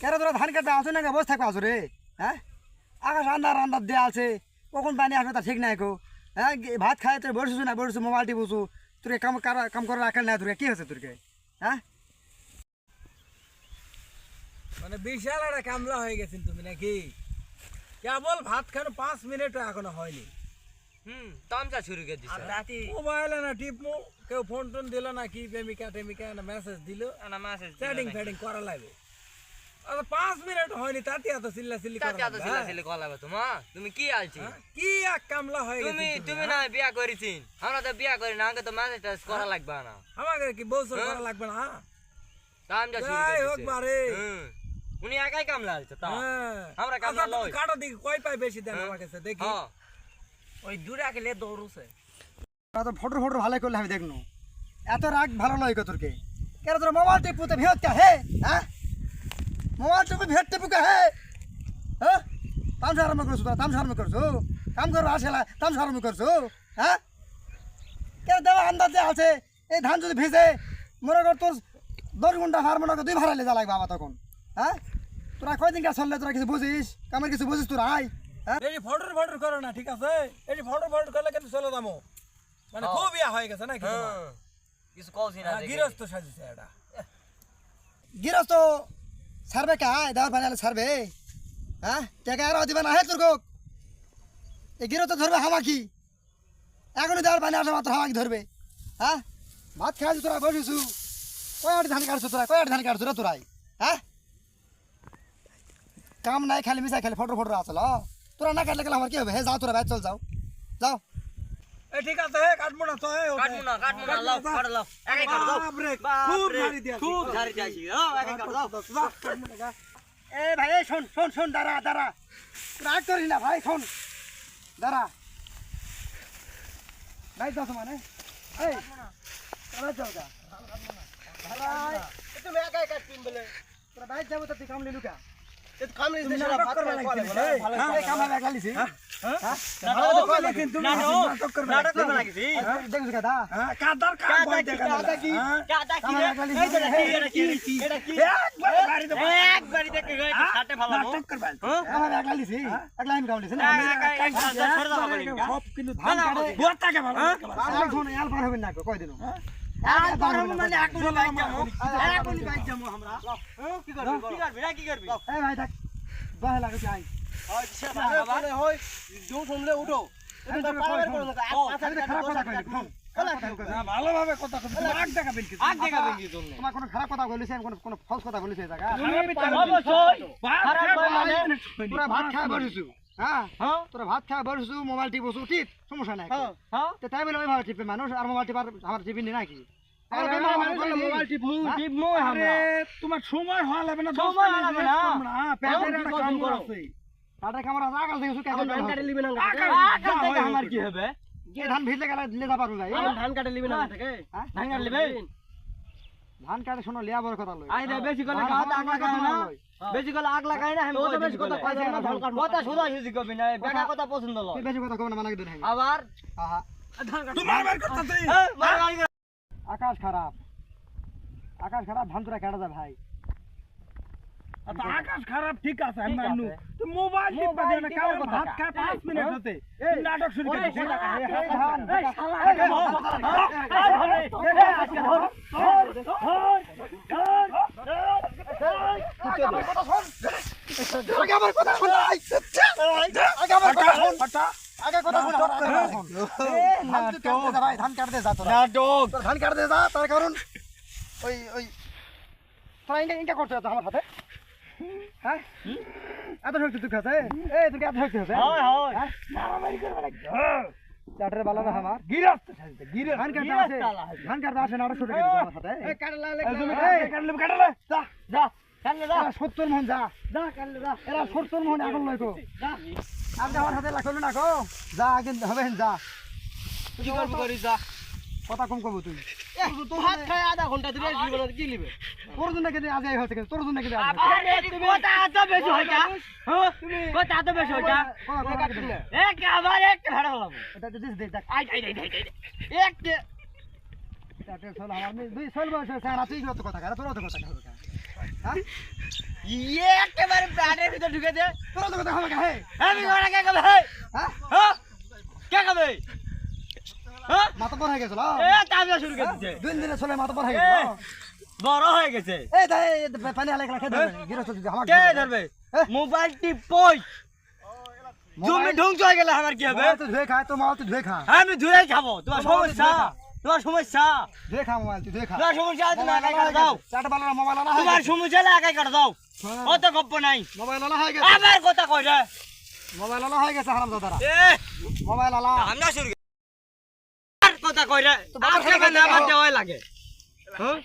কেন তোরা ধান কাটতে আসো না বসে থাকো আসো রে হ্যাঁ? আকাশ আন্দার আন্দার দেওয়া আছে, কখন পানি আসবে তা ঠিক নাই কো হ্যাঁ? ভাত খাই তোর বসেছো না বসেছো মোবাইল টিপছো তোর কাম কাম করে রাখার না তোর, কি হচ্ছে তোরকে হ্যাঁ? মানে বিশাল একটা কামলা হয়ে গেছেন তুমি নাকি? কেবল ভাত খানো পাঁচ মিনিটও এখনও হয়নি। হুম তামচা শুরু করে দিছে। রাতি মোবাইলে না টিপমু কেউ ফোন টোন দিল না কি প্রেমিকা টেমিকা না মেসেজ দিল। না মেসেজ চ্যাটিং ফ্যাটিং করা লাগবে। আচ্ছা পাঁচ মিনিট হয়নি তাতে এত চিল্লা চিল্লি করা তাতে এত লাগবে, ছিলা হ্যাঁ? ছিলি কলাবে তোমা তুমি কি আলছি? হ্যাঁ? কি এক কামলা হয়ে গেছে তুমি তুমি না বিয়া করেছিন। আমরা তো বিয়া করি না আমাকে তো মেসেজ টেস করা লাগবে না। আমাকে কি বউসর হ্যাঁ? করা লাগবে না হ্যাঁ? তামচা শুরু যাই করে হোক দিছে। বারে। উনি একাই কামলা আলছে তা। হ্যাঁ। আমরা আচ্ছা, কামলা লই। কাটো দিকে কয় পাই বেশি দেন হ্যাঁ। আমার কাছে দেখি। হ্যাঁ। ওই দূরে গেলে দৌড়ছে। তো ফটো ফটো ভালো করলে আমি দেখনু। এত রাগ ভালো নয় কো তোরকে। কেন তোর মোবাইল টিপুতে ভিড় কে হে? হ্যাঁ? মোবাইল টিপে ভিড় টিপু কে হে? হ্যাঁ? তামসা আরম্ভ করছ তোরা, তামসা আরম্ভ করছ? কাম করব আসেলা তামসা আরম্ভ করছ? হ্যাঁ? কেন দেওয়া আন্দাজে আছে? এই ধান যদি ভিজে, মনে কর তোর দশ ঘণ্টা হার মনে কর দুই ভাড়া লেজা লাগবে আবার তখন। হ্যাঁ? তোরা কয়দিন কাজ চললে তোরা কিছু বুঝিস? কামের কিছু বুঝিস তোরা, আয়। এই ফটোর ফটোর করো না ঠিক আছে? এই ফটোর ফটোর করলে কিন্তু চলে দামো মানে হ্যাঁ। খুব ইয়া হয়ে গেছে নাকি? হ্যাঁ। কিছু কওছি না হ্যাঁ। গৃহস্থ সাজিছে এটা। গৃহস্থ সারবে কা? দেওয়ার বানালে সারবে। হ্যাঁ? টাকা আর দিবে না হে তোর কোক এই গৃহস্থ ধরবে হামাকি। এখনই দেওয়ার বানিয়ে আসা মাত্র হামাকি ধরবে। হ্যাঁ? ভাত খাই তোরা বসিছু কয়াট ধান কাটছো তোরা? কয়াট ধান কাটছো রে তোরাই? হ্যাঁ? কাম নাই খালি মিশাই খালি ফটো ফটো আসল তোরা না কাটলে গেলে আমার কি হবে? হে যাও তোরা ভাই চল যাও। যাও। এ ঠিক আছে হে কাটবো না তো। কাটমু না কাটমু না লাও কাট লাও। একাই কাট দাও খুব ঝাড়ি দিয়েছে। খুব ঝাড়ি দিয়েছি দাও একাই কাট দাও এ ভাই শোন শোন শোন দাঁড়া দাঁড়া। রাগ করিস না ভাই শোন। দাঁড়া। ভাই যাও মানে এই দাঁড়া যাও গা ভাই তুমি একাই কাটপিন বলে। তোরা বাইক যাব তো তুই কাম লিলু কইলে কিন্তু হ্যাঁ, সব কিন্তু আর না কই পারব মানে এখনই বাইক যামু এখনই বাইক যামু আমরা। কি করবি কি করবি? না কি করবি? এই ভাই দেখ বাহে লাগে যাই। আবার হয় জো শুনলে উঠো। খারাপ কথা কইলি। শোন। খারাপ কথা কইলি। হ্যাঁ, ভালোভাবে কথা। আগ দেখাবেন কিন্তু। আগ দেখাবেন কি জন্য তোমার কোনো খারাপ কথা আমি কোনো কোনো ফলস কথা জায়গা খারাপ মানে? ভাত খায় বসিছু। হ্যাঁ? হ্যাঁ? তোরা ভাত বসিছু মোবাইল সমস্যা নাই। হ্যাঁ তো তাই বলে ওইভাবে টিপে মানুষ আর মোবাইল টিপার আমার টিপি নি নাকি? আরে মোবাইল টিপমু, টিপমু আরে, তোমার সময় হওয়া লাগবে না সময় লাগবে না। করব না, পেটের কি একটা করব কাম করো? আছে। তাদের ক্যামেরা আগাল দেখছু কেমন ধান কাটে লিবি না আগে থেকে আমার কি হবে? কে ধান ভিজলে গেলে লে যা ভাই ধান কাটে লিবি না থেকে? ধান কাটে লিবে? ধান কাটে শোনো লিয়া বড় কথা লই আই রে বেশি করে ধান আগ লাগায় না? বেশি করে আগ লাগায় না আমি তো বেশি কথা কয় না, ধান কাটবো। কথা সোজা সুজি কবি না বেটা কথা পছন্দ লয়। বেশি কথা কব না মানা দিন আবার? আহা। তোমার বের করতেছি। এই, মার গাড়ি আকাশ খারাপ। আকাশ খারাপ ধান তোরা কেটে যায় ভাই। আচ্ছা, আকাশ খারাপ ঠিক আছে আমি ঠিক তো মোবাইল টিপা না, টিপার কথা? খায় পাঁচ মিনিট হ্যাঁ? হতে। নাটক শুরু করে। এই, শালা, এই, এই, ধর, ধর, ধর, এই, ধর, ধর, ধর, এই, আজকে ধর, ধর, ধর, আগে আমার কথা শোন। আগে আমার কথা শোন। আগে শোন ধান কাটতে ভাই, ধান কাটতে যা তোরা। নাটক। ধান কাটতে যা তার কারণ ওই ওই তোরা ইনকা ইনকা করতে আমার সাথে? হ্যাঁ? এত শক্তি তুই আছে এই তোর এত শক্তি আছে? হয়? মারামারি করবে নাকি? চাটের বালা না আমার। গিরস্ত সাজিতে। ধান ধান না সাথে। এই, কাটলে, কাটলে। যা যা। সত্তর মন যা। যা এরা সত্তর মন এখন লইকো যা আপনি আমার সাথে লাগল না কো যা কিন্তু হবে যা। কি করবি করি যা। কথা কম তুই। তোর জন্য কিন্তু আজ এই জন্য কিন্তু কথা হ্যাঁ ইয়ে একেবারে প্যাটের ভিতর ঢুকে দে। তোর অত কথা হবে হে আমি ওরা কে খাবে হে হ্যাঁ? হ্যাঁ? কে হ্যাঁ? মাথা পর হয়ে গেছিল এ কামলা শুরু করে দিছে। দুই দিনে ছোলে মাথা পর হয়ে গেছিল বড় হয়ে গেছে। এই তাই পানি হালে খেলা খেতে হবে গিরস্ত আমার কে ধরবে। হ্যাঁ? মোবাইল টিপই তুমি ধ্বংস হয়ে গেলে আমার কি হবে? তো ধুয়ে খা তো মাল তো ধুয়ে খা। আমি ধুয়ে খাব তোমার সমস্যা। তোমার সমস্যা? ধুয়ে খা মোবাইল তুই ধুয়ে খা তোমার সমস্যা তুমি একাই কাটা দাও গেছে। চারটা বালার মোবাইল আলা তোমার সমস্যা একাই কাটা দাও। হ্যাঁ। অত গপ্প নাই। মোবাইল আলা হয়ে গেছে। আবার কথা কই রে। মোবাইল আলা হয়ে গেছে হারাম দাদারা মোবাইল আলা আমরা শুরু কথা কই রে। আজকে না খেলতে দেওয়াই লাগে। হ্যাঁ?